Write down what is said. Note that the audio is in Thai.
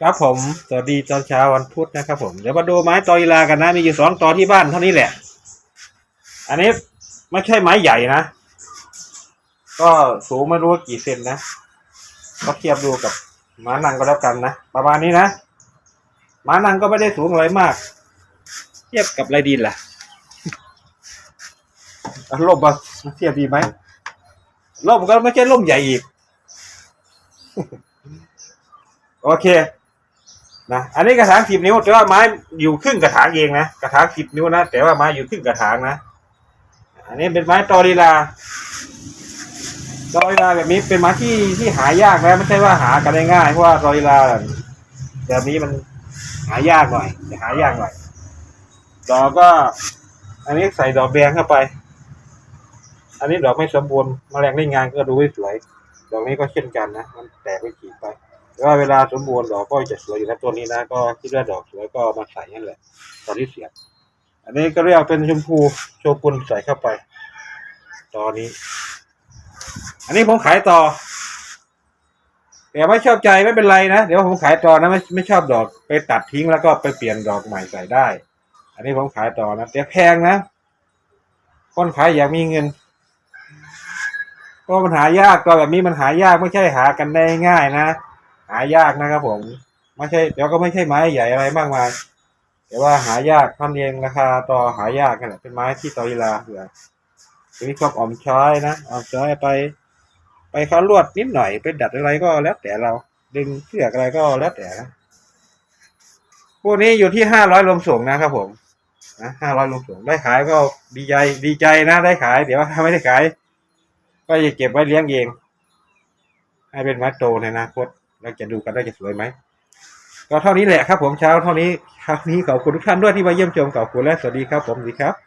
ครับผม สวัสดีตอนเช้าวันพุธนะครับผม เดี๋ยวมาดูไม้ตออีลากันนะ มีอยู่สองตอที่บ้านเท่านี้แหละ อันนี้ไม่ใช่ไม้ใหญ่นะ ก็สูงไม่รู้ว่ากี่เซนนะ ก็เทียบดูกับม้านังก็แล้วกันนะ ประมาณนี้นะ ม้านังก็ไม่ได้สูงอะไรมาก เทียบกับไรดินล่ะอะล่มมาเทียบดีไหมล่มก็ไม่ใช่ล่มใหญ่อีกโอเค นะอันนี้กระถางสิบนิ้ว แต่ว่าไม้อยู่ครึ่งกระถางเองนะกระถางสิบนิ้วนะแต่ว่าไม้อยู่ครึ่งกระถางนะอันนี้เป็นไม้ตอรีลาตอรีลาแบบนี้เป็นไม้ที่ที่หายากนะไม่ใช่ว่าหากันได้ง่ายเพราะว่าตอรีลาแบบนี้มันหายากหน่อยจะหายากหน่อยดอกก็ อันนี้ใส่ดอกแดงเข้าไป อันนี้ดอกไม่สมบูรณ์แมลงเล่นงานก็ดูไม่สวยดอกนี้ก็เช่นกันนะมันแตกไปขีดไป แต่ว่าเวลาสมบูรณ์ดอกก็จะสวยอยู่แล้วตัวนี้นะ ก็คิดว่าดอกสวยก็มาใส่นั่นแหละ ตอนที่เสียบ อันนี้ก็เรียกเป็นชมพูโชกุนใส่เข้าไป ตอนนี้ อันนี้ผมขายต่อแต่ไม่ชอบใจไม่เป็นไรนะ เดี๋ยวผมขายต่อนะไม่ไม่ชอบดอกไปตัดทิ้งแล้วก็ไปเปลี่ยนดอกใหม่ใส่ได้ อันนี้ผมขายต่อนะแต่แพงนะคนขายอยากมีเงินก็มันหายากตัวแบบนี้มันหายากไม่ใช่หากันได้ง่ายนะ หายากนะครับผม ไม่ใช่เดี๋ยวก็ไม่ใช่ไม้ใหญ่อะไรมากมาย แต่ว่าหายากท่านเองราคาต่อหายากกันแหละเป็นไม้ที่ตอยีลาเผื่อทีนี้ชอบออมช้อยนะออมช้อยไป ไปเขาลวดนิดหน่อยไปดัดอะไรก็แล้วแต่เรา ดึงเสือกอะไรก็แล้วแต่นะพวกนี้อยู่ที่ห้าร้อยรวมส่งนะครับผมนะห้าร้อยรวมส่งได้ขายก็ดีใจดีใจนะได้ขาย เดี๋ยวถ้าไม่ได้ขาย ก็จะเก็บไว้เลี้ยงเอง ให้เป็นไม้โตในอนาคต ล้วจะดูกันได้จะสวยไหมก็เท่านี้แหละครับผมเช้าเท่านี้เช้านี้ขอบคุณทุกท่านด้วยที่มาเยี่ยมชมขอบคุณและสวัสดีครับผมสวัสดีครับ